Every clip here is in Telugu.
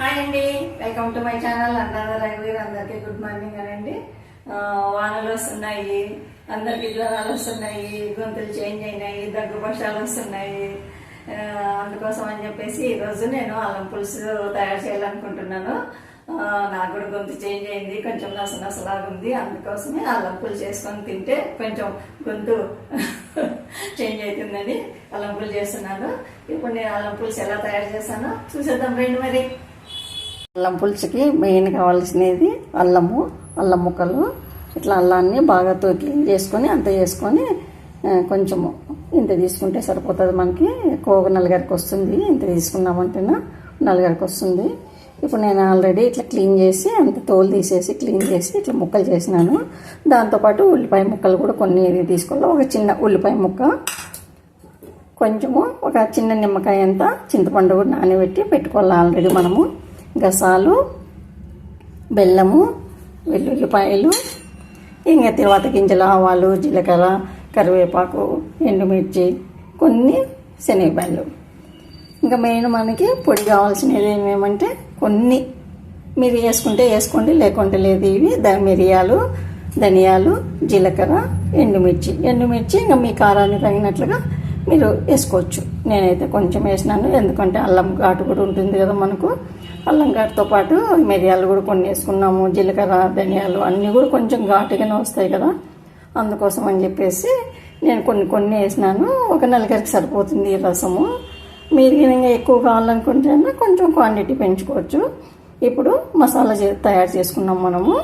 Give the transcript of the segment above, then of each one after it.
హాయ్ అండి. వెల్కమ్ టు మై ఛానల్ అన్నద రఘువీర్ అందరికీ గుడ్ మార్నింగ్ అనండి. వానలు వస్తున్నాయి అందరికి జ్వరాలు వస్తున్నాయి గొంతులు చేంజ్ అయినాయి దగ్గు పక్షాలు వస్తున్నాయి. అందుకోసం అని చెప్పేసి ఈరోజు నేను అల్లం పులుసు తయారు చేయాలనుకుంటున్నాను. నాకు కూడా గొంతు చేంజ్ అయింది కొంచెం నస నసలాగా ఉంది. అందుకోసమే అల్లం పులుసు చేసుకొని తింటే కొంచెం గొంతు చేంజ్ అవుతుందని అల్లం పులుసు చేస్తున్నాను. ఇప్పుడు నేను అల్లం పులుసు ఎలా తయారు చేస్తానో చూసేద్దాం రండి మరి. అల్లం పులుసుకి మెయిన్ కావాల్సినది అల్లము అల్లం ముక్కలు ఇట్లా అల్లాన్ని బాగా తో క్లీన్ చేసుకొని అంత చేసుకొని కొంచెము ఇంత తీసుకుంటే సరిపోతుంది మనకి. ఎక్కువ నలుగురికి వస్తుంది ఇంత తీసుకున్నామంటేనా నలుగురికి వస్తుంది. ఇప్పుడు నేను ఆల్రెడీ ఇట్లా క్లీన్ చేసి అంత తోలు తీసేసి క్లీన్ చేసి ఇట్లా ముక్కలు చేసినాను. దాంతోపాటు ఉల్లిపాయ ముక్కలు కూడా కొన్ని తీసుకోవాలి. ఒక చిన్న ఉల్లిపాయ ముక్క కొంచెము ఒక చిన్న నిమ్మకాయ అంతా చింతపండు కూడా నానబెట్టి పెట్టుకోవాలి ఆల్రెడీ మనము. గసాలు బెల్లము వెల్లుల్లిపాయలు ఇంకా తర్వాత గింజలు ఆవాలు జీలకర్ర కరివేపాకు ఎండుమిర్చి కొన్ని శనగపాయలు ఇంకా మెయిన్ మనకి పొడి కావాల్సినవి ఏమేమంటే కొన్ని. మీరు వేసుకుంటే వేసుకోండి లేకుంటే లేదు. ఇవి ద మిరియాలు ధనియాలు జీలకర్ర ఎండుమిర్చి. ఎండుమిర్చి ఇంకా మీ కారాన్ని తగినట్లుగా మీరు వేసుకోవచ్చు. నేనైతే కొంచెం వేసినాను. ఎందుకంటే అల్లం ఘాటు కూడా ఉంటుంది కదా మనకు. అల్లం ఘాటుతో పాటు మిరియాలు కూడా కొన్ని వేసుకున్నాము. జీలకర్ర ధనియాలు అన్నీ కూడా కొంచెం ఘాటుగానే వస్తాయి కదా. అందుకోసం అని చెప్పేసి నేను కొన్ని కొన్ని వేసినాను. ఒక నలుగురికి సరిపోతుంది ఈ రసము. మీరు ఇంకా ఎక్కువ కావాలనుకుంటే కొంచెం క్వాంటిటీ పెంచుకోవచ్చు. ఇప్పుడు మసాలా చే- తయారు చేసుకున్నాం మనము.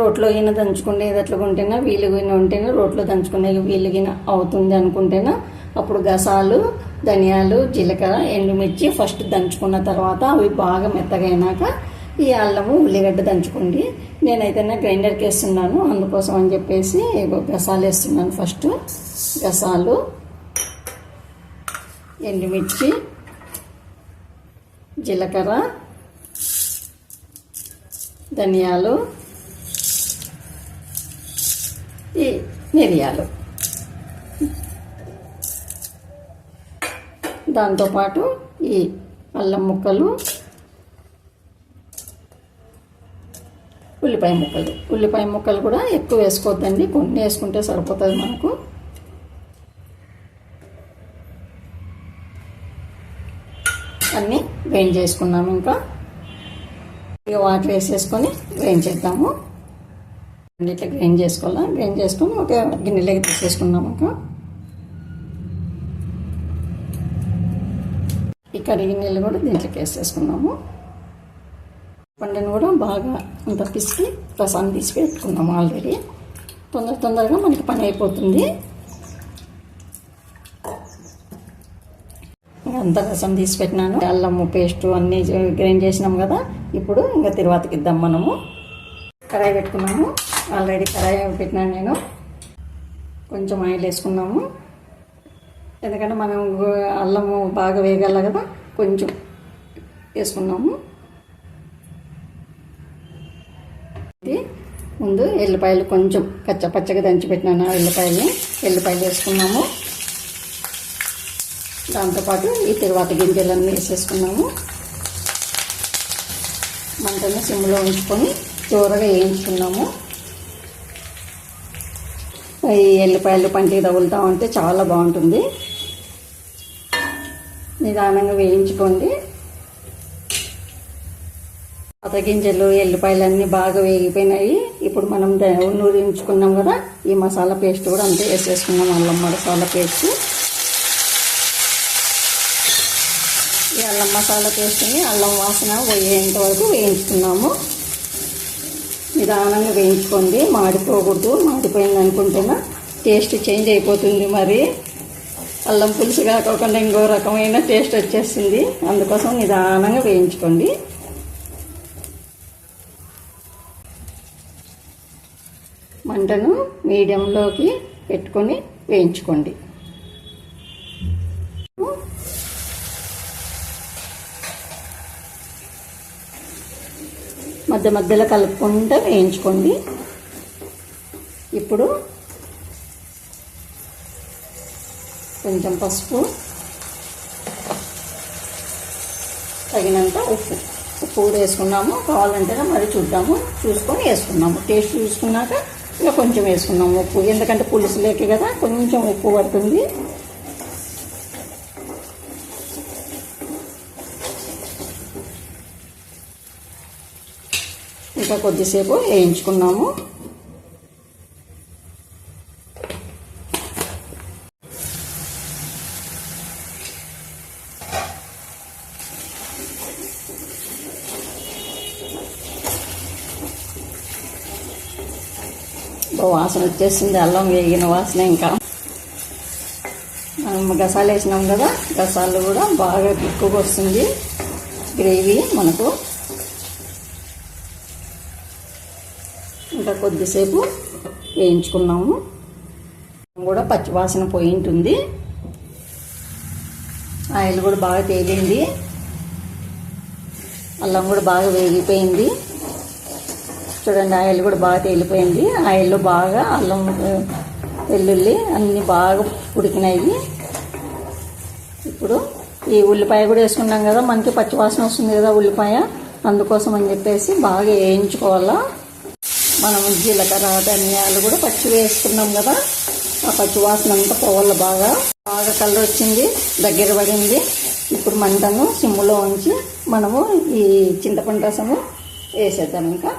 రోట్లో గిన దంచుకుంటే అట్లా ఉంటేనా వీలు గిన ఉంటేనే? రోట్లో దంచుకునే వీలు గిన అవుతుంది అనుకుంటేనా? అప్పుడు గసాలు ధనియాలు జీలకర్ర ఎండుమిర్చి ఫస్ట్ దంచుకున్న తర్వాత అవి బాగా మెత్తగైనాక ఈ అల్లము ఉల్లిగడ్డ దంచుకోండి. నేనైతే గ్రైండర్కి వేస్తున్నాను అందుకోసం అని చెప్పేసి గసాలు వేస్తున్నాను ఫస్ట్. గసాలు ఎండుమిర్చి జీలకర్ర ధనియాలు ఈ మిరియాలు. దాంతోపాటు ఈ అల్లం ముక్కలు ఉల్లిపాయ ముక్కలు. ఉల్లిపాయ ముక్కలు కూడా ఎక్కువ వేసుకోవద్దండి. కొన్ని వేసుకుంటే సరిపోతుంది మనకు. అన్నీ వేయించేసుకున్నాము చేసుకున్నాము ఇంకా. ఇక వాటర్ వేసేసుకొని వేయించేద్దాము. ఇట్లా గ్రైండ్ చేసుకోవాలా? గ్రైండ్ చేసుకొని ఒక గిన్నెలోకి తీసేసుకున్నాము ఇంకా ఈ కర్రీ గిన్నెలు కూడా దీంట్లోకి వేసేసుకున్నాము పండుని కూడా బాగా అంత పిసికి రసాన్ని తీసి పెట్టుకున్నాము ఆల్రెడీ. తొందర తొందరగా మనకి పని అయిపోతుంది. అంత రసం తీసి పెట్టినాను. అల్లము పేస్ట్ అన్నీ గ్రైండ్ చేసినాం కదా. ఇప్పుడు ఇంకా తిరువాతకి ఇద్దాం మనము. కడాయి పెట్టుకున్నాము. ఆల్రెడీ కడాయి పెట్టినాను నేను. కొంచెం ఆయిల్ వేసుకున్నాము ఎందుకంటే మనం అల్లము బాగా వేయగల కదా కొంచెం వేసుకున్నాము ఇది ముందు ఎల్లిపాయలు కొంచెం కచ్చపచ్చగా దంచి పెట్టినాను ఆ ఎల్లిపాయలు ఎల్లిపాయలు వేసుకున్నాము దాంతోపాటు ఈ తిరువాత గింజలన్నీ వేసేసుకున్నాము మంటను సిమ్లో ఉంచుకొని దూరగా వేయించుకున్నాము ఈ ఎల్లిపాయలు పంటికి తగులుతూ ఉంటే చాలా బాగుంటుంది. నిదానంగా వేయించుకోండి. గింజలు ఎల్లిపాయలు అన్నీ బాగా వేగిపోయినాయి. ఇప్పుడు మనం ద- నూరించుకున్నాం కదా ఈ మసాలా పేస్ట్ కూడా అంతే వేసేసుకున్నాం. అల్లం మసాలా పేస్ట్. ఈ అల్లం మసాలా పేస్ట్ని అల్లం వాసన పోయేంత వరకు వేయించుకున్నాము. నిదానంగా వేయించుకోండి. మాడిపోకూడదు. మాడిపోయింది అనుకుంటున్నా టేస్ట్ చేంజ్ అయిపోతుంది మరి. అల్లం పులుసు కాకుండా ఇంకో రకమైన టేస్ట్ వచ్చేస్తుంది. అందుకోసం నిదానంగా వేయించుకోండి. మంటను మీడియంలోకి పెట్టుకొని వేయించుకోండి. మధ్య మధ్యలో కలుపుకుంటూ వేయించుకోండి. ఇప్పుడు కొంచెం పసుపు తగినంత ఉప్పు. ఉప్పు కూడా వేసుకున్నాము. కావాలంటేనే మరి చూద్దాము. చూసుకొని వేసుకున్నాము. టేస్ట్ చూసుకున్నాక ఇంకా కొంచెం వేసుకున్నాము ఉప్పు. ఎందుకంటే పులుసు లేక కదా కొంచెం ఉప్పు పడుతుంది. ఇంకా కొద్దిసేపు వేయించుకున్నాము. వాసన వచ్చేసింది అల్లం వేగిన వాసన ఇంకా. మనం గసాలు వేసినాం కదా గసాలు కూడా బాగా ఎక్కువగా వస్తుంది గ్రేవీ మనకు ఇంకా కొద్దిసేపు వేయించుకున్నాము. కూడా పచ్చి వాసన పోయి ఉంటుంది. ఆయిల్ కూడా బాగా తేలింది. అల్లం కూడా బాగా వేగిపోయింది. చూడండి ఆయిల్ కూడా బాగా తేలిపోయింది. ఆయిల్లో బాగా అల్లం వెల్లుల్లి అన్నీ బాగా ఉడికినాయి. ఇప్పుడు ఈ ఉల్లిపాయ కూడా వేసుకున్నాం కదా మనకి పచ్చివాసన వస్తుంది కదా ఉల్లిపాయ. అందుకోసం అని చెప్పేసి బాగా వేయించుకోవాలా? మనం జీలకర్ర ధనియాలు కూడా పచ్చి వేసుకున్నాం కదా. ఆ పచ్చి వాసన అంతా పోవాలి బాగా. బాగా కలర్ వచ్చింది దగ్గర పడింది. ఇప్పుడు మంటను సిమ్ములో ఉంచి మనము ఈ చింతపండు రసము వేసేద్దాం ఇంకా.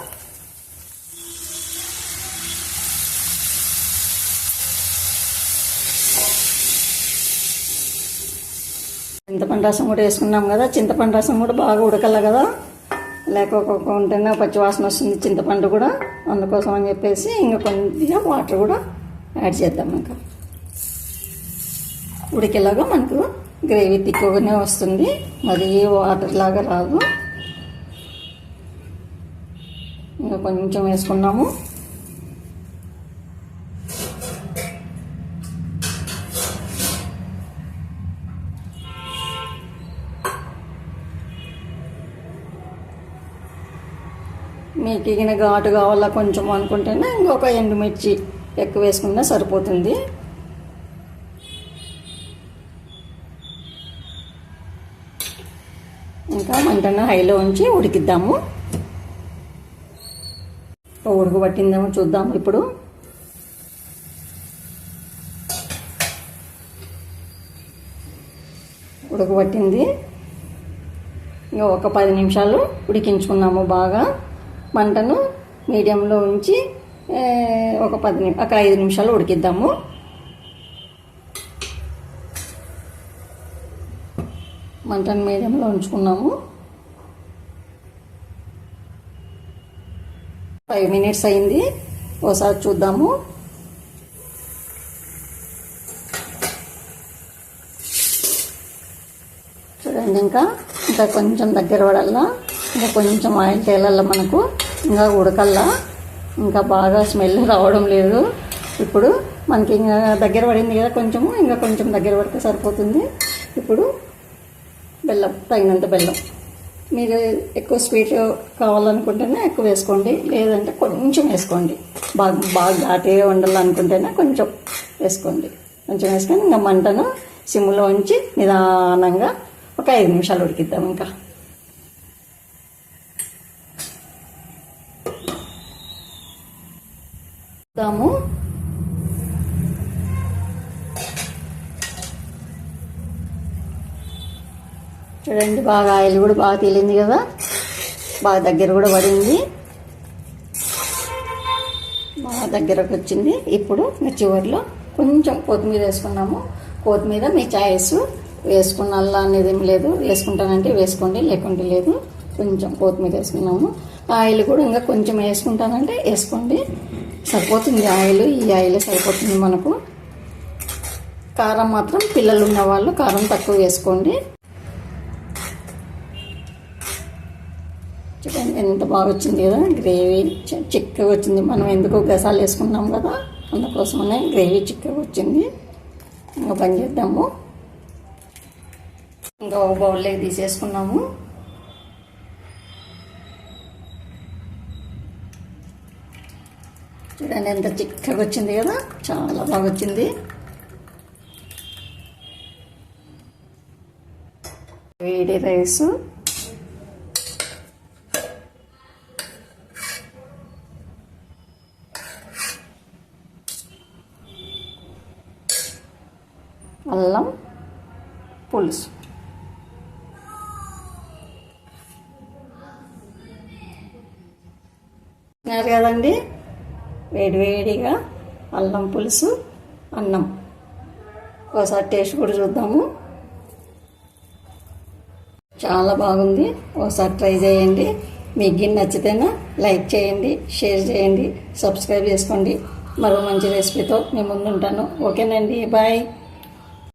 చింతపండు రసం కూడా వేసుకున్నాం కదా. చింతపండు రసం కూడా బాగా ఉడకల కదా. లేకపోకుంటేనే పచ్చివాసన వస్తుంది చింతపండు కూడా. అందుకోసం అని చెప్పేసి ఇంకా కొద్దిగా వాటర్ కూడా యాడ్ చేద్దాం ఇంకా. ఉడికేలాగా మనకు గ్రేవీ తిక్కుగానే వస్తుంది. మరి వాటర్ లాగా రాదు. ఇంకా కొంచెం వేసుకున్నాము. మీకు ఇగిన ఘాటు కావాలా కొంచెం అనుకుంటేనే ఇంకొక ఎండుమిర్చి ఎక్కువ వేసుకున్నా సరిపోతుంది. ఇంకా మంటను హైలో ఉంచి ఉడికిద్దాము. ఉడకబట్టిందేమో చూద్దాము ఇప్పుడు. ఉడకబట్టింది ఇంకా ఒక పది నిమిషాలు ఉడికించుకున్నాము బాగా. మంటను మీడియంలో ఉంచి ఒక పది ఒక ఐదు నిమిషాలు ఉడికిద్దాము. మంటను మీడియంలో ఉంచుకున్నాము. ఫైవ్ మినిట్స్ అయింది. ఒకసారి చూద్దాము. చూడండి ఇంకా ఇంకా కొంచెం దగ్గర పడల్లా. ఇంకా కొంచెం ఆయిల్ తేలల్లా మనకు. ఇంకా ఉడకల్లా. ఇంకా బాగా స్మెల్ రావడం లేదు. ఇప్పుడు మనకి ఇంకా దగ్గర పడింది కదా కొంచెము ఇంకా కొంచెం దగ్గర పడితే సరిపోతుంది. ఇప్పుడు బెల్లం తగినంత బెల్లం. మీరు ఎక్కువ స్వీట్ కావాలనుకుంటేనే ఎక్కువ వేసుకోండి. లేదంటే కొంచెం వేసుకోండి. బాగా బాగా ఘాటుగా ఉండాలనుకుంటేనే కొంచెం వేసుకోండి. కొంచెం వేసుకొని ఇంకా మంటను సిమ్లో ఉంచి నిదానంగా ఒక ఐదు నిమిషాలు ఉడికిద్దాం ఇంకా. చూద్దాము చూడండి బాగా ఆయిల్ కూడా బాగా తేలింది కదా. బాగా దగ్గర కూడా పడింది. బాగా దగ్గరకు వచ్చింది. ఇప్పుడు మీ చివరిలో కొంచెం కొత్తిమీర వేసుకున్నాము. కొత్తిమీర మీ చాయిస్. వేసుకున్నల్లా అనేది ఏం లేదు. వేసుకుంటానంటే వేసుకోండి లేకుంటే లేదు. కొంచెం కొత్తిమీర వేసుకున్నాము. ఆయిల్ కూడా ఇంకా కొంచెం వేసుకుంటానంటే వేసుకోండి. సరిపోతుంది. ఆయిల్ ఈ ఆయిల్ సరిపోతుంది మనకు. కారం మాత్రం పిల్లలు ఉన్న వాళ్ళు కారం తక్కువ వేసుకోండి. చూడండి ఎంత బాగా వచ్చింది కదా గ్రేవీ చిక్కగా వచ్చింది. మనం ఎందుకు గసాలు వేసుకున్నాం కదా అందుకోసమనే గ్రేవీ చిక్కగా వచ్చింది. ఇంకా పని చేద్దాము. ఇంకా బౌల్లో బౌల్లోకి తీసేసుకున్నాము. చూడండి ఎంత చిక్కగా వచ్చింది కదా చాలా బాగా వచ్చింది. వేడి రైసు. అల్లం పులుసు. కదండి? వేడివేడిగా అల్లం పులుసు అన్నం. ఒకసారి టేస్ట్ కూడా చూద్దాము. చాలా బాగుంది. ఒకసారి ట్రై చేయండి. మీకు గిన్నె నచ్చితేనే లైక్ చేయండి షేర్ చేయండి సబ్స్క్రైబ్ చేసుకోండి. మరో మంచి రెసిపీతో మేము ముందుంటాను. ఓకేనండి బాయ్.